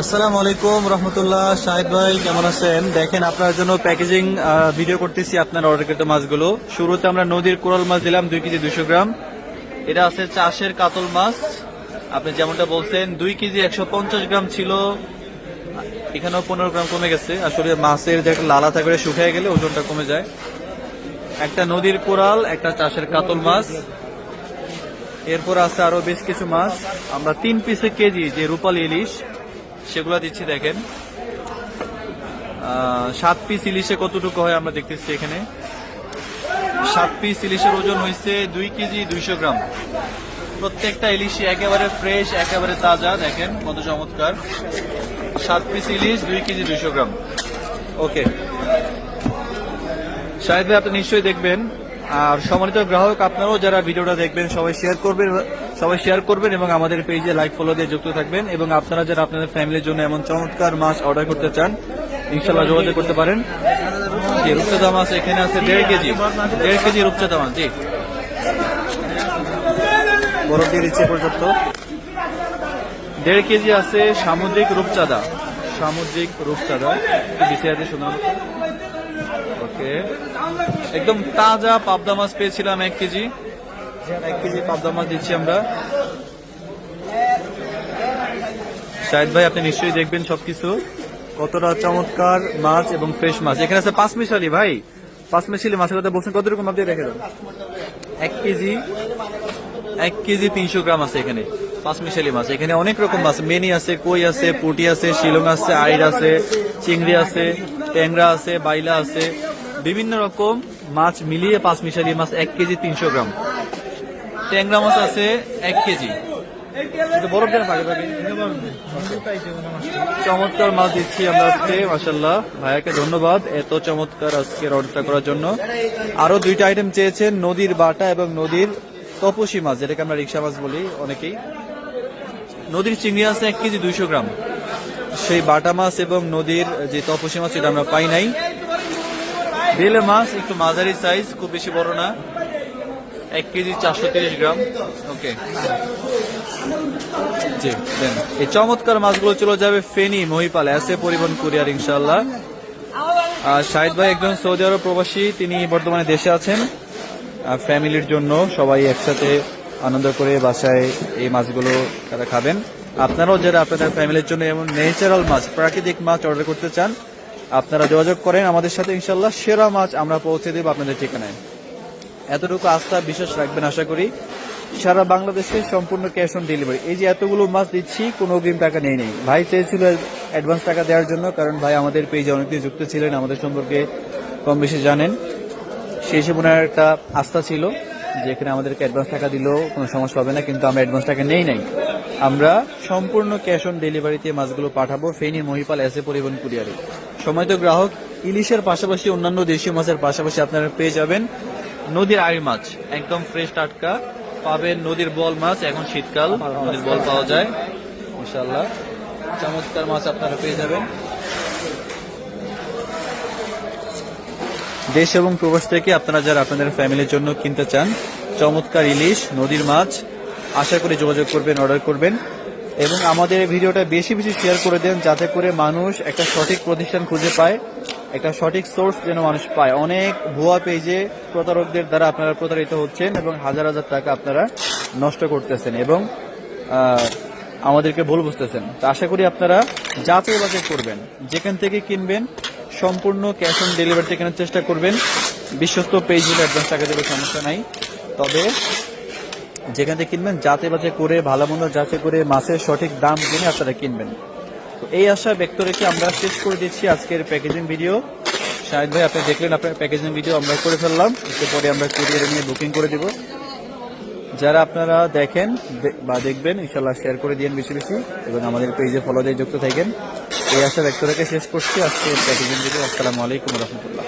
আসসালামু আলাইকুম, রহমতুল্লাহ। শাহিদ ভাই, কেমন আছেন? দেখেন, আপনার জন্য প্যাকেজিং ভিডিও করতেছি আপনার অর্ডারকৃত মাছগুলো। শুরুতে আমরা নদীর কোরাল মাছ দিলাম দুই কেজি দুশো গ্রাম। এটা আছে চাষের কাতল মাছ। আপনি যেমনটা বলছেন, দুই কেজি একশো পঞ্চাশ গ্রাম ছিল। এখানেও পনেরো গ্রাম কমে গেছে। আসলে মাছের দেখ, লালা থাকলে শুকিয়ে গেলে ওজনটা কমে যায়। একটা নদীর কোরাল, একটা চাষের কাতল মাছ। এরপর আছে আরও বেশ কিছু মাছ। আমরা তিন পিসে কেজি, যে রূপালী ইলিশ সেগুলো দিচ্ছি দেখেন। সাত পিস ইলিশে কতটুকু হয় আমরা দেখতেছি এখানে। সাত পিস ইলিশের ওজন হয়েছে দুই কেজি দুইশো গ্রাম। প্রত্যেকটা ইলিশই একেবারে ফ্রেশ একেবারে তাজা, দেখেন কত চমৎকার। সাত পিস ইলিশ দুই কেজি দুইশো গ্রাম। ওকে ভাই, আপনি নিশ্চয়ই দেখবেন আর সম্মানিত গ্রাহক, আপনারাও যারা ভিডিওটা দেখবেন, সবাই শেয়ার করবেন, সবাই শেয়ার করবেন এবং আমাদের পেজে লাইক ফলো দিয়ে যুক্ত থাকবেন এবং আপনারা যারা আপনাদের ফ্যামিলির জন্য এমন চমৎকার মাছ অর্ডার করতে চান ইনশাল্লাহ যোগাযোগ করতে পারেন। রূপচাঁদা মাছ এখানে আছে দেড় কেজি দেড় কেজি রূপচাঁদা মাছ, জি। বরফ দিয়ে দিচ্ছে পর্যন্ত। দেড় কেজি আছে সামুদ্রিক রূপচাঁদা সামুদ্রিক রূপচাঁদা। বিসিআইতে শোনান। ওকে একদম তাজা পাবদা মাছ পেয়েছিলাম এক কেজি। এক কেজি পাবদা মাছ দিচ্ছি আমরা। শাহিদ ভাই, আপনি নিশ্চয়ই দেখবেন সবকিছু। কতটা চমৎকার মাছ এবং ফ্রেশ মাছ। এখানে আছে পাঁচ মিশালি ভাই। পাঁচ মিশালি মাছের কথা বলছেন কত রকম আপনি রেখে দেন? এক কেজি এক কেজি তিনশো গ্রাম আছে এখানে পাঁচ মিশালি মাছ। এখানে অনেক রকম মাছ। মেনি আছে, কই আছে, পুটি আছে, শিলং আছে আইর আছে, চিংড়ি আছে। ট্যাংরা আছে, বাইলা আছে, বিভিন্ন রকম মাছ মিলিয়ে পাঁচ মিশালি মাছ, এক কেজি তিনশো গ্রাম। ট্যাংরা মাছ আছে এক কেজি। চমৎকার মাছ দিচ্ছি আমরা আজকে মাসাল্লাহ ভাইয়াকে ধন্যবাদ এত চমৎকার আজকের অর্ডারটা করার জন্য। আরও দুইটা আইটেম চেয়েছেন, নদীর বাটা এবং নদীর তপসী মাছ, যেটাকে আমরা রিক্সা মাছ বলি অনেকেই। নদীর চিংড়ি আছে এক কেজি দুইশো গ্রাম। সেই বাটা মাছ এবং নদীর যে তপসী মাছ সেটা আমরা পাই নাই। বেলে মাছ একটু মাঝারি সাইজ খুব বেশি বড় না। এক কেজি চারশো তিরিশ গ্রাম। ওকে জি এই চমৎকার মাছগুলো চলে যাবে ফেনী, মহিপাল। এসে পরিবহন কুরিয়ার ইনশাল্লাহ আর শাহিদ ভাই একজন সৌদি আরব প্রবাসী, তিনি বর্তমানে দেশে আছেন। ফ্যামিলির জন্য সবাই একসাথে আনন্দ করে বাসায় এই মাছগুলো তারা খাবেন। আপনারাও যারা আপনাদের ফ্যামিলির জন্য এমন ন্যাচারাল মাছ, প্রাকৃতিক মাছ অর্ডার করতে চান, আপনারা যোগাযোগ করেন আমাদের সাথে ইনশাল্লাহ সেরা মাছ আমরা পৌঁছে দেবো আপনাদের ঠিকানায়। এতটুকু আস্থা, বিশ্বাস রাখবেন, আশা করি সারা বাংলাদেশে সম্পূর্ণ ক্যাশ অন ডেলিভারি এই যে এতগুলো মাছ দিচ্ছি, কোনো অগ্রিম টাকা নেই নেই। ভাই চেয়েছিল অ্যাডভান্স টাকা দেওয়ার জন্য, কারণ ভাই আমাদের পেজে অনেকদিন যুক্ত ছিলেন, আমাদের সম্পর্কে কম বেশি জানেন। সেই হিসেবে ওনার একটা আস্থা ছিল যে এখানে আমাদেরকে অ্যাডভান্স টাকা দিলেও কোনো সমস্যা হবে না, কিন্তু আমরা অ্যাডভান্স টাকা নেই, নাই। আমরা সম্পূর্ণ ক্যাশ অন ডেলিভারিতে মাছগুলো পাঠাবো, ফেনী, মহিপাল, এসে পরিবহন কুরিয়ারে। সময় তো গ্রাহক, ইলিশের পাশাপাশি অন্যান্য দেশীয় মাছের পাশাপাশি আপনারা পেয়ে যাবেন নদীর আড়ি মাছ। একদম ফ্রেশ টাটকা পাবেন নদীর বল মাছ, এখন শীতকাল, নদীর বল পাওয়া যায় ইনশাল্লাহ চমৎকার মাছ আপনারা পেয়ে যাবেন। দেশ এবং প্রবাস থেকে আপনারা যারা আপনাদের ফ্যামিলির জন্য কিনতে চান, চমৎকার ইলিশ, নদীর মাছ আশা করি যোগাযোগ করবেন অর্ডার করবেন। এবং আমাদের এই ভিডিওটা বেশি বেশি শেয়ার করে দেন, যাতে করে মানুষ একটা সঠিক প্রতিষ্ঠান খুঁজে পায়, একটা সঠিক সোর্স যেন মানুষ পায়। অনেক ভুয়া পেজে প্রতারকদের দ্বারা আপনারা প্রতারিত হচ্ছেন এবং হাজার হাজার টাকা আপনারা নষ্ট করতেছেন এবং আমাদেরকে ভুল বুঝতেছেন। তো আশা করি আপনারা যাচাই বাছাই করবেন। যেখান থেকে কিনবেন, সম্পূর্ণ ক্যাশ অন ডেলিভারিতে কেনার চেষ্টা করবেন। বিশ্বস্ত পেজ হলে অ্যাডভান্স টাকা দেবে, সমস্যা নাই। তবে যেখান থেকে কিনবেন যাতে বাছাই করে, ভালো মন্দ যাতে করে মাছের সঠিক দাম জেনে আপনারা কিনবেন। তো এই আশা ব্যক্ত রেখে আমরা শেষ করে দিচ্ছি আজকের প্যাকেজিং ভিডিও শাহিদ ভাই, আপনি দেখলেন আপনার প্যাকেজিং ভিডিও আমরা করে ফেললাম। এরপরে আমরা কুরিয়ারে নিয়ে বুকিং করে দিব। যারা আপনারা দেখেন বা দেখবেন ইনশাল্লাহ শেয়ার করে দিন বেশি বেশি এবং আমাদের পেজে ফলো দিয়ে যুক্ত থাকেন। এই আশা ব্যক্ত রেখে শেষ করছি আজকে প্যাকেজিং ভিডিও আসসালামু আলাইকুম রহমতুল্লাহ।